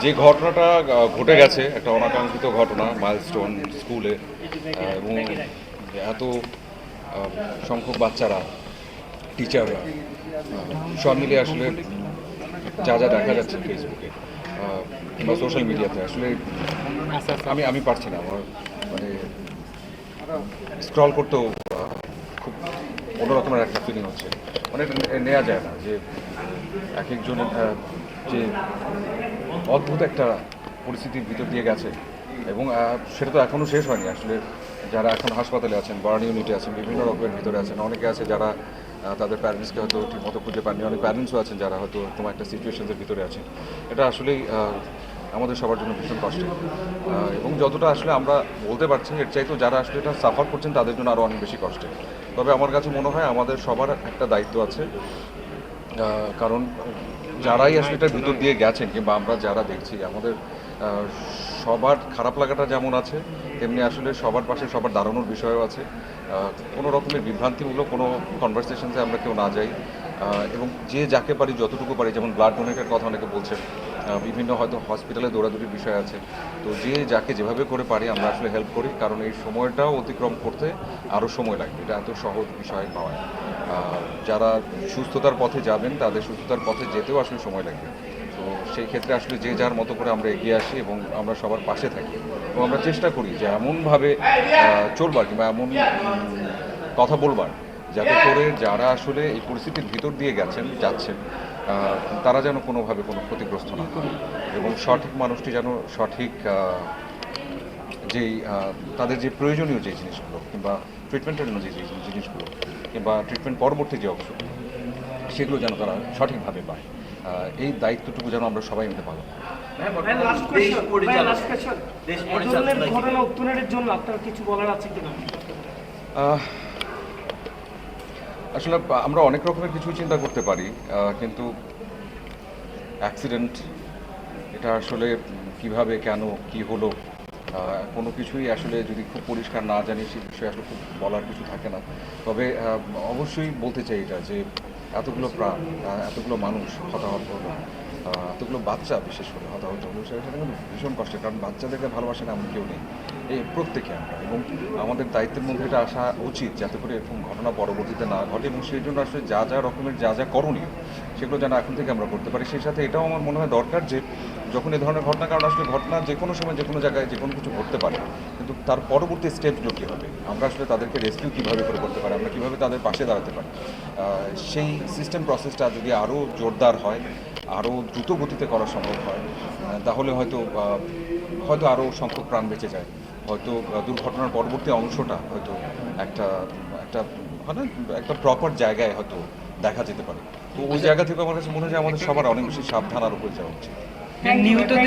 যে ঘটনাটা ঘটে গেছে, একটা অনাকাঙ্ক্ষিত ঘটনা মাইলস্টোন স্কুলে এবং এত সংখ্যক বাচ্চারা টিচাররা সব মিলে আসলে যা যা দেখা যাচ্ছে ফেসবুকে কিংবা সোশ্যাল মিডিয়াতে আসলে আমি আমি পারছি না, আমার মানে স্ক্রল করতেও খুব অন্যরকমের একটা ফিলিং হচ্ছে। মানে নেওয়া যায় না যে এক একজনের যে অদ্ভুত একটা পরিস্থিতির ভিতর দিয়ে গেছে। এবং সেটা তো এখনও শেষ হয়নি। আসলে যারা এখন হাসপাতালে আছেন বার্ন ইউনিটে আছেন, বিভিন্ন রকমের ভিতরে আছেন, অনেকে আছে যারা তাদের প্যারেন্টসকে হয়তো ঠিকমতো খুঁজে পাননি, অনেক প্যারেন্টসও আছেন যারা হয়তো কোনো একটা সিচুয়েশনের ভিতরে আছেন। এটা আসলেই আমাদের সবার জন্য ভীষণ কষ্টের। এবং যতটা আসলে আমরা বলতে পারছি, এর চাইতেও যারা আসলে এটা সাফার করছেন, তাদের জন্য আরও অনেক বেশি কষ্টের। তবে আমার কাছে মনে হয় আমাদের সবার একটা দায়িত্ব আছে। কারণ যারাই আসলে এটার ভিতর দিয়ে গেছেন কিংবা আমরা যারা দেখছি, আমাদের সবার খারাপ লাগাটা যেমন আছে, তেমনি আসলে সবার পাশে সবার দাঁড়ানোর বিষয়ও আছে। কোনো রকমের বিভ্রান্তিমূলক কোনো কনভারসেশনসে আমরা কেউ না যাই। এবং যে যাকে পারি, যতটুকু পারি, যেমন ব্লাড ডোনেটের কথা অনেকে বলছেন বিভিন্ন হয়তো হসপিটালে দৌড়াদৌড়ির বিষয় আছে। তো যে যাকে যেভাবে করে পারি আমরা আসলে হেল্প করি। কারণ এই সময়টাও অতিক্রম করতে আরও সময় লাগবে এটা এত সহজ বিষয় আহ, যারা সুস্থতার পথে যাবেন তাদের সুস্থতার পথে যেতেও আসলে সময় লাগবে। তো সেই ক্ষেত্রে আসলে যে যার মতো করে আমরা এগিয়ে আসি এবং আমরা সবার পাশে থাকি। এবং আমরা চেষ্টা করি যে এমনভাবে চলবার কিংবা এমন কথা বলবার। যাতে করে যারা আসলে এই পরিস্থিতির ভিতর দিয়ে গেছেন যাচ্ছেন তারা যেন কোনোভাবে কোনো ক্ষতিগ্রস্ত না হয়। এবং সঠিক মানুষটি যেন সঠিক যেই তাদের যে প্রয়োজনীয় যে জিনিসগুলো কিংবা ট্রিটমেন্টের জন্য যে জিনিসগুলো কিংবা ট্রিটমেন্ট পরবর্তী যে অংশগুলো সেগুলো যেন তারা সঠিকভাবে পায়। এই দায়িত্বটুকু যেন আমরা সবাই মিলে পালন ঘটনা জন্য আপনার কিছু বলার আছে কিনা? আসলে আমরা অনেক রকমের কিছু চিন্তা করতে পারি কিন্তু অ্যাক্সিডেন্ট এটা আসলে কীভাবে, কেন, কি হলো কোনো কিছুই আসলে যদি খুব পরিষ্কার না জানি, সে বিষয়ে আসলে খুব বলার কিছু থাকে না। তবে অবশ্যই বলতে চাই এটা যে এতগুলো প্রাণ এতগুলো মানুষ হতাহত হলো এতগুলো বাচ্চা বিশেষ করে হতাহত হলো, সেটা কিন্তু ভীষণ কষ্টের, কারণ বাচ্চাদেরকে ভালোবাসেন এমন কেউ নেই। প্রত্যেকে আমরা, এবং আমাদের দায়িত্বের মধ্যে এটা আসা উচিত যাতে করে এরকম ঘটনা পরবর্তীতে না ঘটে, এবং সেই জন্য আসলে যা যা রকমের যা যা করণীয় সেগুলো যেন এখন থেকে আমরা করতে পারি। সেই সাথে এটাও আমার মনে হয় দরকার যে, যখন এই ধরনের ঘটনা কারণ আসলে ঘটনা যে কোনো সময় যে কোনো জায়গায় যে কোনো কিছু ঘটতে পারে, কিন্তু তার পরবর্তী স্টেপগুলো কী হবে? আমরা আসলে তাদেরকে রেস্কিউ কীভাবে করে করতে পারি? আমরা কীভাবে তাদের পাশে দাঁড়াতে পারি? সেই সিস্টেম প্রসেসটা যদি আরও জোরদার হয়, আরও দ্রুত গতিতে করা সম্ভব হয় তাহলে হয়তো হয়তো আরও সংখ্যক প্রাণ বেঁচে যায়। হয়তো দুর্ঘটনার পরবর্তী অংশটা হয়তো একটা একটা মানে না একটা প্রপার জায়গায় হয়তো দেখা যেতে পারে। তো ওই জায়গা থেকে আমার কাছে মনে হয় আমাদের সবার অনেক বেশি সাবধান আর হয়ে যাওয়া উচিত।